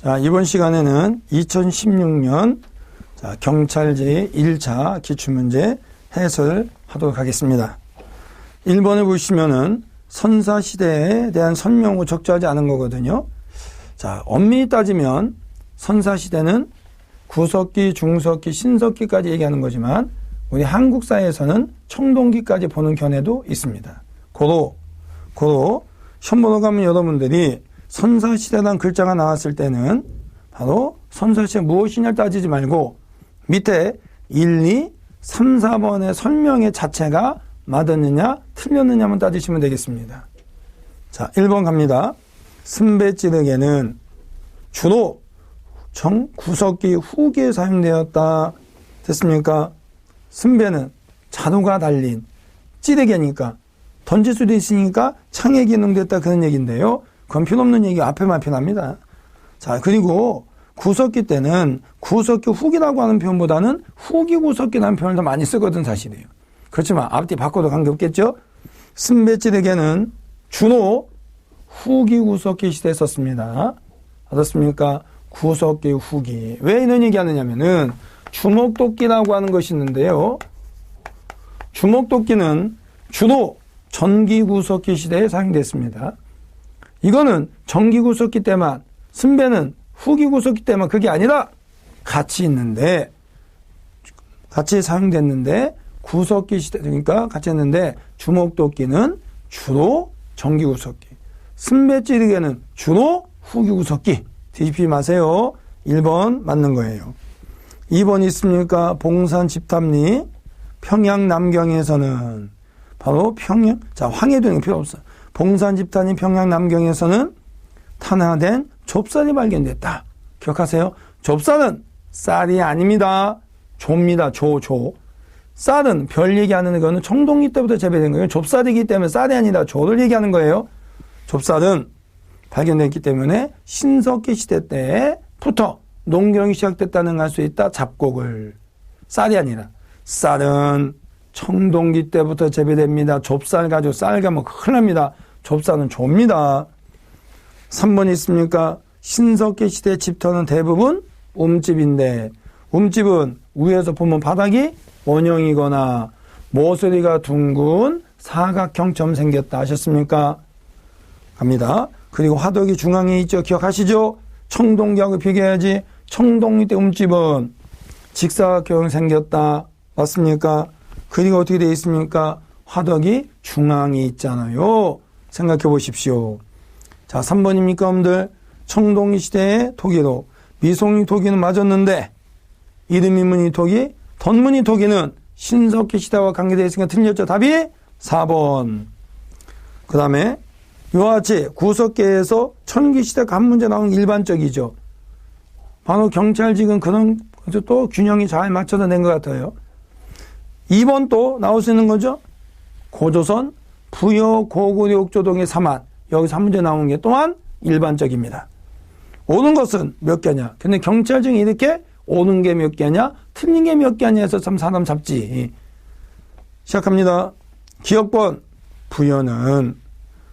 자, 이번 시간에는 2016년 자, 경찰제 1차 기출문제 해설하도록 하겠습니다. 1번을 보시면은 선사시대에 대한 설명을 적절하지 않은 거거든요. 자, 엄밀히 따지면 선사시대는 구석기, 중석기, 신석기까지 얘기하는 거지만 우리 한국 사회에서는 청동기까지 보는 견해도 있습니다. 고로, 고로, 시험 보러 가면 여러분들이 선사시대라는 글자가 나왔을 때는 바로 선사시대 무엇이냐를 따지지 말고 밑에 1, 2, 3, 4번의 설명의 자체가 맞았느냐, 틀렸느냐만 따지시면 되겠습니다. 자, 1번 갑니다. 승배 찌르개는 주로 정 구석기 후기에 사용되었다. 됐습니까? 승배는 자루가 달린 찌르개니까 던질 수도 있으니까 창에 기능됐다 그런 얘기인데요. 그건 필요 없는 얘기 앞에만 표현합니다. 자, 그리고 구석기 때는 구석기 후기라고 하는 표현보다는 후기 구석기라는 표현을 더 많이 쓰거든 사실이에요. 그렇지만 앞뒤 바꿔도 관계없겠죠? 승배찌르개는 주로 후기 구석기 시대에 썼습니다. 어떻습니까? 구석기 후기. 왜 이런 얘기 하느냐면은 주먹도끼라고 하는 것이 있는데요. 주먹도끼는 주로 전기구석기 시대에 사용됐습니다. 이거는 전기구석기 때만, 승배는 후기구석기 때만 그게 아니라 같이 있는데, 같이 사용됐는데, 구석기 시대, 그러니까 같이 했는데, 주먹도끼는 주로 전기구석기, 승배 찌르개는 주로 후기 구석기. 뒤집히 마세요. 1번 맞는 거예요. 2번 있습니까? 봉산 집탑리 평양 남경에서는 바로 평양 자 황해도는 필요 없어. 봉산 집단이 평양 남경에서는 탄화된 좁쌀이 발견됐다. 기억하세요? 좁쌀은 쌀이 아닙니다. 조입니다. 조, 조. 쌀은 별 얘기하는 거는 청동기 때부터 재배된 거예요. 좁쌀이기 때문에 쌀이 아니라 조를 얘기하는 거예요. 좁쌀은 발견됐기 때문에 신석기 시대 때부터 농경이 시작됐다는 할 수 있다. 잡곡을. 쌀이 아니라. 쌀은 청동기 때부터 재배됩니다. 좁쌀 가지고 쌀 가면 큰일 납니다. 좁쌀은 좁니다. 3번 있습니까? 신석기 시대 집터는 대부분 움집인데 움집은 위에서 보면 바닥이 원형이거나 모서리가 둥근 사각형처럼 생겼다 하셨습니까? 갑니다. 그리고 화덕이 중앙에 있죠. 기억하시죠? 청동기하고 비교해야지. 청동기 때 움집은 직사각형 생겼다. 맞습니까? 그리고 어떻게 되어 있습니까? 화덕이 중앙에 있잖아요. 생각해 보십시오. 자, 3번입니까, 여러분들? 청동기 시대의 토기로 미송이 토기는 맞았는데 이름이 문이 토기, 덧문이 토기는 신석기 시대와 관계되어 있으니까 틀렸죠. 답이 4번. 그 다음에 이와 같이 구석계에서 천기 시대 간 문제 나오는 일반적이죠. 바로 경찰직은 그런 또 균형이 잘 맞춰서 낸 것 같아요. 2번 또 나올 수 있는 거죠. 고조선 부여 고구려 옥조동의 사만 여기서 한 문제 나온 게 또한 일반적입니다. 오는 것은 몇 개냐. 근데 경찰직이 이렇게 오는 게 몇 개냐, 틀린 게 몇 개냐 해서 참 사람 잡지. 시작합니다. 기억번 부여는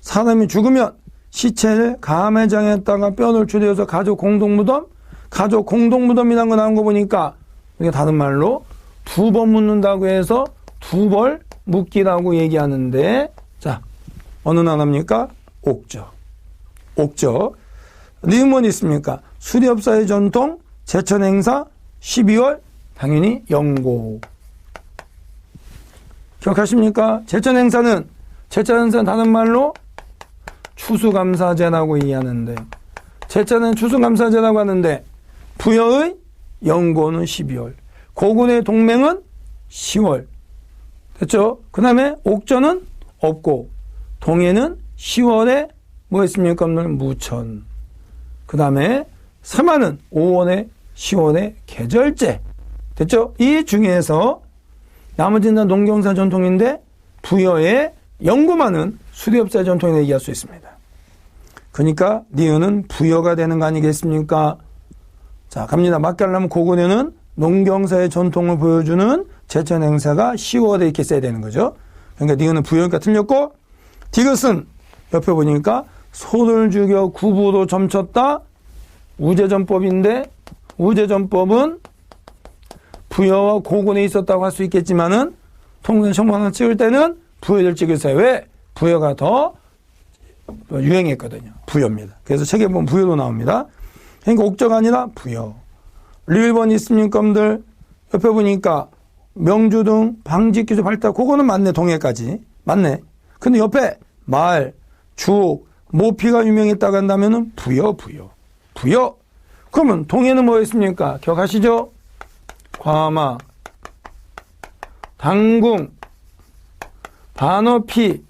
사람이 죽으면 시체를 감회장에다가 뼈를 줄여서 가족 공동무덤, 가족 공동무덤이라는 거 나온 거 보니까 이게 다른 말로 두 번 묻는다고 해서 두 벌 묻기라고 얘기하는데 자 어느 나라입니까? 옥저. 옥저. 니은문 있습니까? 수렵사의 전통, 제천 행사, 12월, 당연히 영고. 기억하십니까? 제천 행사는, 제천 행사는 다른 말로 추수감사제라고 이해하는데, 제천은 추수감사제라고 하는데, 부여의 영고는 12월, 고군의 동맹은 10월. 됐죠? 그 다음에 옥전은 없고, 동해는 10월에 뭐 했습니까? 무천. 그 다음에 사마는 5월에 10월에 계절제. 됐죠? 이 중에서 나머지는 농경사 전통인데 부여의 연구만은 수리업사 전통이라 얘기할 수 있습니다. 그러니까 니은은 부여가 되는 거 아니겠습니까? 자, 갑니다. 맞게하려면 고구려는 농경사의 전통을 보여주는 제천 행사가 10월에 이렇게 써야 되는 거죠. 그러니까 니은은 부여니까 틀렸고 디귿은 옆에 보니까 소를 죽여 구부로 점쳤다. 우제전법인데 우제전법은 부여와 고군에 있었다고 할 수 있겠지만은 통상 청문을 찍을 때는 부여를 찍으세요. 왜? 부여가 더 유행했거든요. 부여입니다. 그래서 책에 보면 부여도 나옵니다. 그러니까 옥저가 아니라 부여. 리을번 있습니까, 여러분들? 옆에 보니까 명주 등 방직기술 발달, 그거는 맞네, 동해까지. 맞네. 근데 옆에 말, 주옥, 모피가 유명했다고 한다면은 부여, 부여. 부여. 그러면 동해는 뭐였습니까? 기억하시죠? 과마, 당궁, 반어피,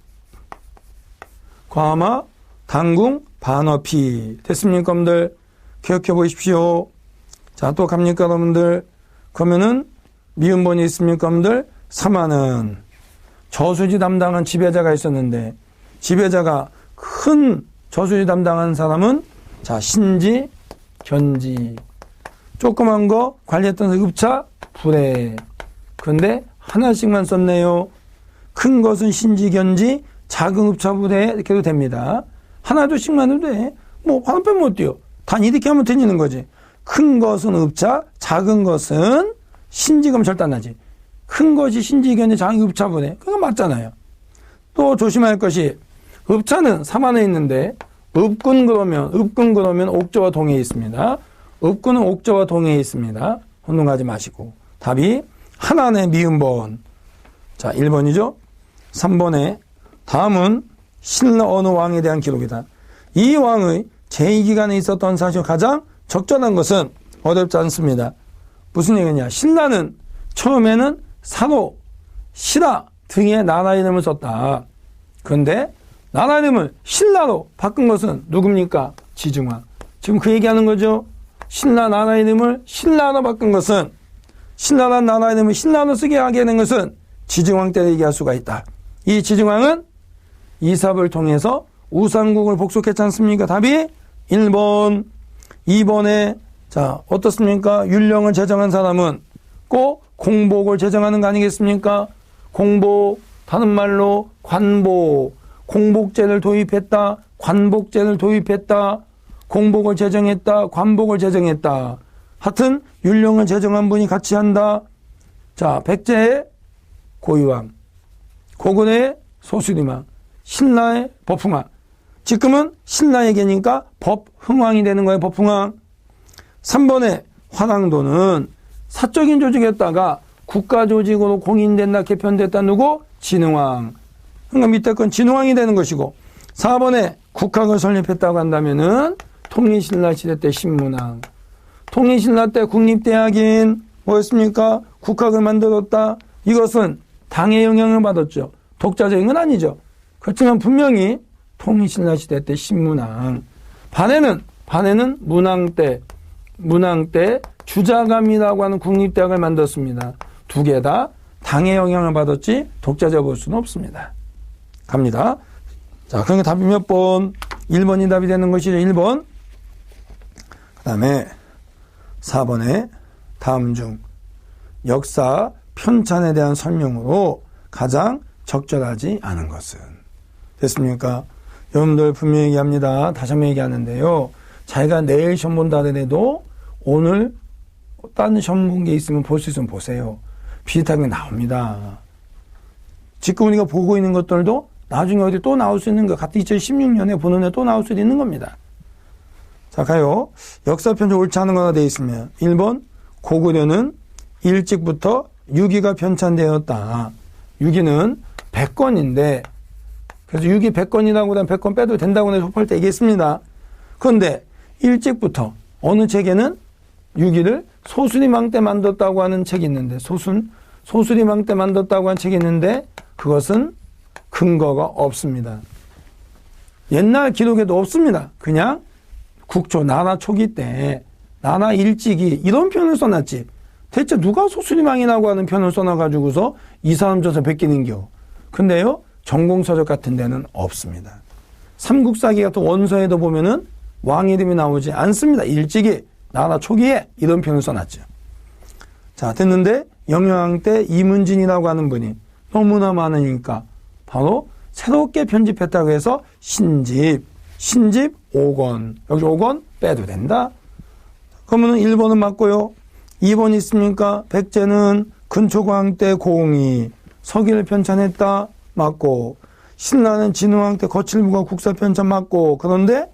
과마, 당궁, 반어피. 됐습니까, 여러분들? 기억해 보십시오. 자, 또 갑니까, 여러분들? 그러면은, 미음번이 있습니까, 여러분들? 3화는 저수지 담당한 지배자가 있었는데, 지배자가 큰 저수지 담당한 사람은, 자, 신지, 견지. 조그만 거 관리했던 읍차, 불에. 근데 하나씩만 썼네요. 큰 것은 신지, 견지, 작은 읍차, 불에 이렇게 해도 됩니다. 하나, 둘씩만 해도 돼. 뭐, 하나 빼면 어때요? 단 이렇게 하면 되는 거지. 큰 것은 읍차, 작은 것은 신지금 절단하지. 큰 것이 신지견이 작은 읍차분해. 그거 맞잖아요. 또 조심할 것이 읍차는 삼 안에 있는데 읍군 그러면 읍군 그러면 옥저와 동해에 있습니다. 읍군은 옥저와 동해에 있습니다. 혼동하지 마시고 답이 하나의 미음 번 자 1번이죠. 3번에 다음은 신라 어느 왕에 대한 기록이다. 이 왕의 제2기간에 있었던 사실 가장 적절한 것은 어렵지 않습니다. 무슨 얘기냐. 신라는 처음에는 사도, 시라 등의 나라 이름을 썼다. 그런데 나라 이름을 신라로 바꾼 것은 누굽니까? 지중왕. 지금 그 얘기하는 거죠. 신라 나라 이름을 신라로 바꾼 것은 신라란 나라 이름을 신라로 쓰게 하게 된 것은 지중왕 때 얘기할 수가 있다. 이 지중왕은 이삽을 통해서 우상국을 복속했지 않습니까? 답이 1번. 2번에 자 어떻습니까? 율령을 제정한 사람은 꼭 공복을 제정하는 거 아니겠습니까? 공복 다른 말로 관복 공복제를 도입했다. 관복제를 도입했다. 공복을 제정했다. 관복을 제정했다. 하여튼 율령을 제정한 분이 같이 한다. 자, 백제의 고유왕, 고군의 소수리망, 신라의 법흥왕. 지금은 신라에게니까 법흥왕이 되는 거예요. 법흥왕. 3번에 화랑도는 사적인 조직이었다가 국가 조직으로 공인된다, 개편됐다, 누구? 진흥왕. 그러니까 밑에 건 진흥왕이 되는 것이고 4번에 국학을 설립했다고 한다면은 통일신라 시대 때 신문왕. 통일신라 때 국립대학인 뭐였습니까? 국학을 만들었다. 이것은 당의 영향을 받았죠. 독자적인 건 아니죠. 그렇지만 분명히 통일신라 시대 때 신문왕. 반에는 반에는 문왕 때 문왕 때 주자감이라고 하는 국립대학을 만들었습니다. 두 개 다 당의 영향을 받았지 독자적 볼 수는 없습니다. 갑니다. 자, 그러니까 답이 몇 번? 1번이 답이 되는 것이죠. 1번. 그 다음에 4번에 다음 중 역사 편찬에 대한 설명으로 가장 적절하지 않은 것은 됐습니까? 여러분들 분명히 얘기합니다. 다시 한번 얘기하는데요. 자기가 내일 시험 본다 하더라도 오늘 다른 시험 본 게 있으면 볼 수 있으면 보세요. 비슷한 게 나옵니다. 지금 우리가 보고 있는 것들도 나중에 어디 또 나올 수 있는 것 같은 2016년에 보는 애 또 나올 수도 있는 겁니다. 자, 가요. 역사 편찬 옳지 않은 거가 되어 있으면 1번 고구려는 일찍부터 유기가 편찬되었다. 유기는 100건인데 그래서 유기 100건이라고 하면 100건 빼도 된다고 해서 속할 때 얘기했습니다. 그런데 일찍부터 어느 책에는 유기를 소수리망 때 만들었다고 하는 책이 있는데 소순 소수리망 때 만들었다고 하는 책이 있는데 그것은 근거가 없습니다. 옛날 기록에도 없습니다. 그냥 국초 나나 초기 때 나나 일찍이 이런 표현을 써놨지. 대체 누가 소수리망이라고 하는 표현을 써놔가지고서 이 사람 저서 베끼는겨. 근데요 전공서적 같은 데는 없습니다. 삼국사기 같은 원서에도 보면은 왕 이름이 나오지 않습니다. 일찍이 나나 초기에 이런 표현을 써놨죠. 자 됐는데 영영왕 때 이문진이라고 하는 분이 너무나 많으니까 바로 새롭게 편집했다고 해서 신집, 신집 5권. 여기 5권 빼도 된다. 그러면 1번은 맞고요. 2번 있습니까? 백제는 근초광 때 고흥이 서기를 편찬했다. 맞고. 신라는 진흥왕 때 거칠부가 국사 편찬 맞고. 그런데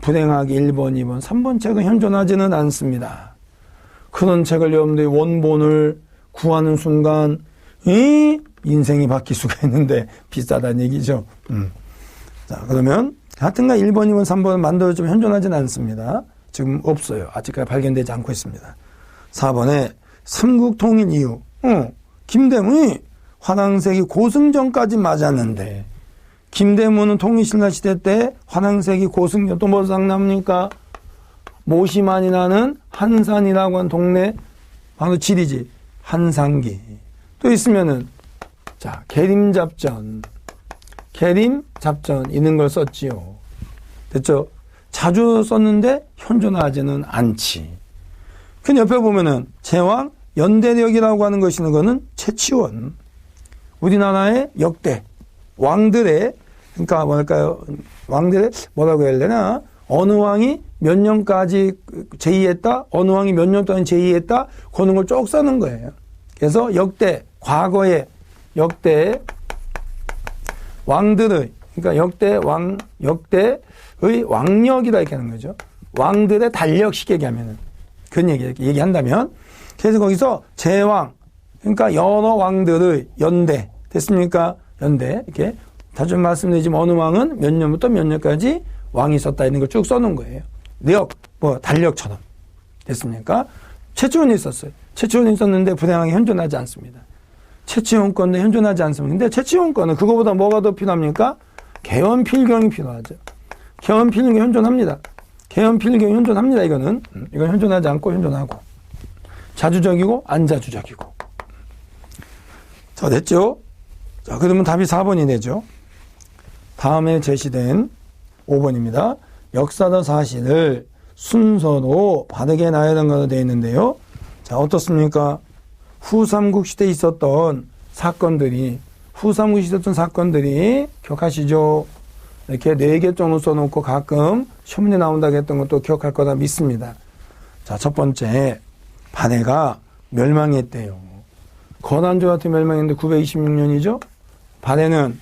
불행하게 1번, 2번, 3번 책은 현존하지는 않습니다. 그런 책을 여러분들이 원본을 구하는 순간, 이 인생이 바뀔 수가 있는데 비싸다는 얘기죠. 음. 자, 그러면 하여튼간 1번, 2번, 3번은 만들어지면 현존하지는 않습니다. 지금 없어요. 아직까지 발견되지 않고 있습니다. 4번에 삼국 통일 이후, 어, 김대문이 화랑색이 고승전까지 맞았는데, 김대문은 통일신라 시대 때 화랑색이 고승전 또뭐 생각납니까? 모시만이 나는 한산이라고 하는 동네, 바로 지리지. 한산기. 또 있으면은, 자, 계림 잡전. 계림 잡전, 있는 걸 썼지요. 됐죠? 자주 썼는데 현존하지는 않지. 그 옆에 보면은 제왕 연대력이라고 하는 것이는 거는 최치원. 우리나라의 역대 왕들의 그러니까 뭐랄까요 왕들의 뭐라고 해야 되나 어느 왕이 몇 년까지 제의했다 어느 왕이 몇 년 동안 제의했다 그런 걸쭉 써는 거예요. 그래서 역대 과거의 역대 왕들의 그러니까 역대 왕 역대의 왕력이다 이렇게 하는 거죠. 왕들의 달력 쉽게 얘기하면은 그런 얘기 얘기한다면 그래서 거기서 제왕 그러니까 여러 왕들의 연대 됐습니까? 연대 이렇게 다시 말씀드리지만 어느 왕은 몇 년부터 몇 년까지 왕이 있었다 이런 걸 쭉 써놓은 거예요. 내역 뭐 달력처럼 됐습니까? 최초원이 있었어요. 최초원이 있었는데 불행하게 현존하지 않습니다. 건도 현존하지 않습니다. 근데 건은 그거보다 뭐가 더 필요합니까? 개헌 필경이 필요하죠. 개헌 필경이 현존합니다. 개헌 필경이 현존합니다. 이거는 이건 현존하지 않고 현존하고 자주적이고 안자주적이고 자 됐죠? 자 그러면 답이 4번이 되죠. 다음에 제시된 5번입니다. 역사적 사실을 순서로 바르게 나열한 것으로 되어 있는데요. 자 어떻습니까? 후삼국 시대에 있었던 사건들이 후삼국 시대에 있었던 사건들이 기억하시죠? 이렇게 네 개 정도 써놓고 가끔 시험문에 나온다고 했던 것도 기억할 거다 믿습니다. 자, 첫 번째, 바네가 멸망했대요. 같은 멸망했는데 926년이죠? 바네는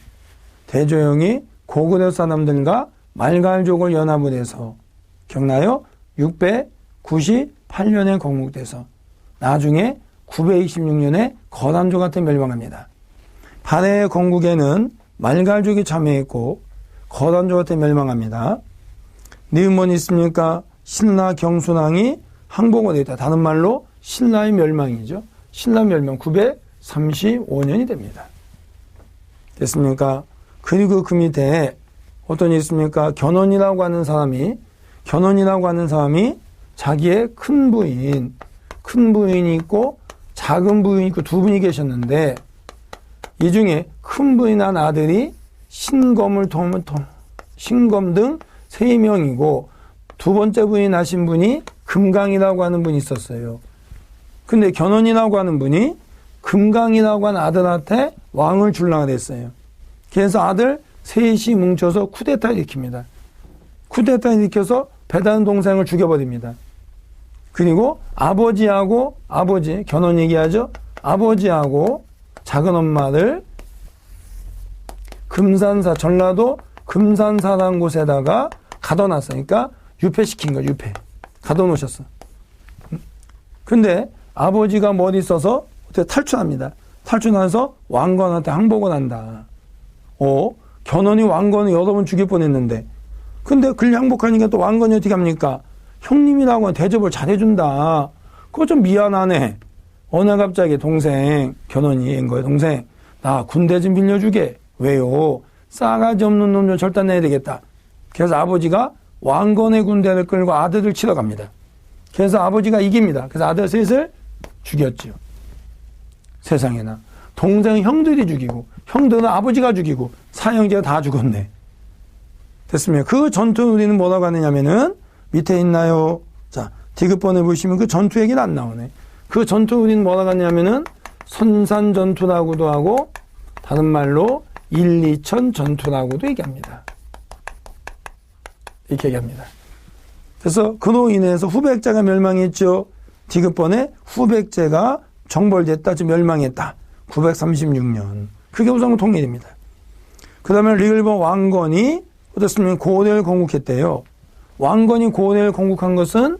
대조영이 고구려 사람들과 말갈족을 연합을 해서 기억나요? 698년에 건국돼서 나중에 926년에 거난조 같은 멸망합니다. 바네의 건국에는 말갈족이 참여했고 같은 멸망합니다. 니은번 있습니까? 신라 경순왕이 항복을 했다. 다른 말로 신라의 멸망이죠. 신라 멸망 935년이 됩니다. 됐습니까? 그리고 그 밑에 어떤 이 있습니까? 견훤이라고 하는 사람이 견훤이라고 하는 사람이 자기의 큰 부인, 큰 부인이 있고 작은 부인이 있고 두 분이 계셨는데 이 중에 큰 부인 한 아들이 신검을 통한 신검 등 세 명이고 두 번째 부인 하신 분이 금강이라고 하는 분이 있었어요. 근데 견훤이라고 하는 분이 금강이라고 하는 아들한테 왕을 줄라가 됐어요. 그래서 아들 셋이 뭉쳐서 쿠데타 일으킵니다. 쿠데타 일으켜서 배다른 동생을 죽여버립니다. 그리고 아버지하고 아버지 견훤 얘기하죠. 아버지하고 작은 엄마를 금산사 전라도 금산사라는 곳에다가 가둬놨으니까 유폐시킨 거예요. 유폐. 가둬놓으셨어. 근데 아버지가 머리 써서 어떻게 탈출합니다. 탈출해서 왕건한테 항복을 한다. 어? 견훤이 왕건을 여러 번 죽일 뻔했는데 근데 글 항복하니까 또 왕건이 어떻게 합니까? 형님이라고 대접을 잘해준다. 그거 좀 미안하네. 어느 갑자기 동생 견훤이 인 거예요. 동생 나 군대 좀 빌려주게. 왜요? 싸가지 없는 놈좀 절단내야 되겠다. 그래서 아버지가 왕건의 군대를 끌고 아들을 치러 갑니다. 그래서 아버지가 이깁니다. 그래서 아들 셋을 죽였죠. 세상에나. 동생 형들이 죽이고, 형들은 아버지가 죽이고, 사형제가 다 죽었네. 됐습니다. 그 전투 우리는 뭐라고 하느냐면은, 밑에 있나요? 자, 디귿번에 보시면 그 전투 얘기는 안 나오네. 그 전투 우리는 뭐라고 하냐면은, 선산 전투라고도 하고, 다른 말로 1, 2천 전투라고도 얘기합니다. 이렇게 얘기합니다. 그래서 그로 인해서 후백제가 멸망했죠. 디귿번에 후백제가 정벌됐다, 즉 멸망했다. 936년. 그게 우선 통일입니다. 그 다음에 리을번 왕건이 어떻습니까? 고원을 건국했대요. 왕건이 고원을 건국한 것은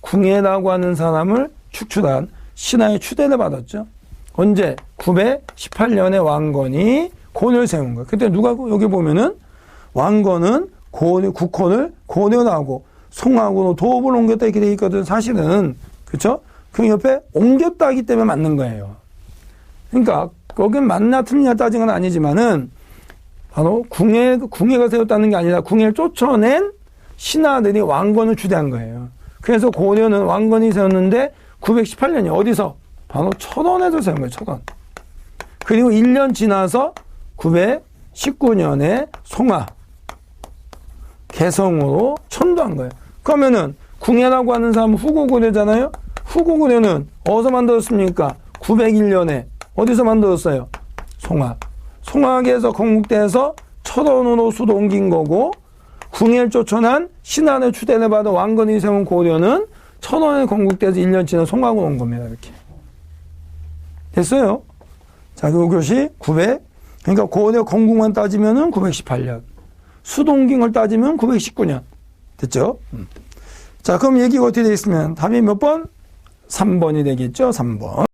궁예라고 하는 사람을 축출한 신하의 추대를 받았죠. 언제? 918년에 왕건이 고원을 세운 거예요. 그때 누가 여기 보면은 왕건은 고원, 국헌을 고원하고 송하고로 도읍을 옮겼다 이렇게 돼 있거든. 사실은 그렇죠? 그 옆에 옮겼다 하기 때문에 맞는 거예요. 그러니까 거긴 맞나 틀리냐 따진 건 아니지만은 바로 궁예 궁예가 세웠다는 게 아니라 궁예를 쫓아낸 신하들이 왕건을 주대한 거예요. 그래서 고려는 왕건이 세웠는데 918년이 어디서 바로 철원에서 세운 거예요. 철원. 그리고 1년 지나서 919년에 송하 개성으로 천도한 거예요. 그러면은 궁예라고 하는 사람은 후고고려잖아요. 후고고려는 어디서 만들었습니까? 901년에 어디서 만들었어요? 송하. 송하에서 건국돼서 철원으로 수도 옮긴 거고 궁예를 쫓아난 신안의 추대를 받은 왕건이 세운 고려는 천원에 건국돼서 1년 지나 송하고 온 겁니다. 이렇게. 됐어요? 자, 그것이 900. 그러니까 고려 건국만 따지면은 918년. 수도 옮긴 걸 따지면 919년. 됐죠? 음. 자, 그럼 얘기가 어떻게 되어 있으면 답이 몇 번? 3번이 되겠죠? 3번.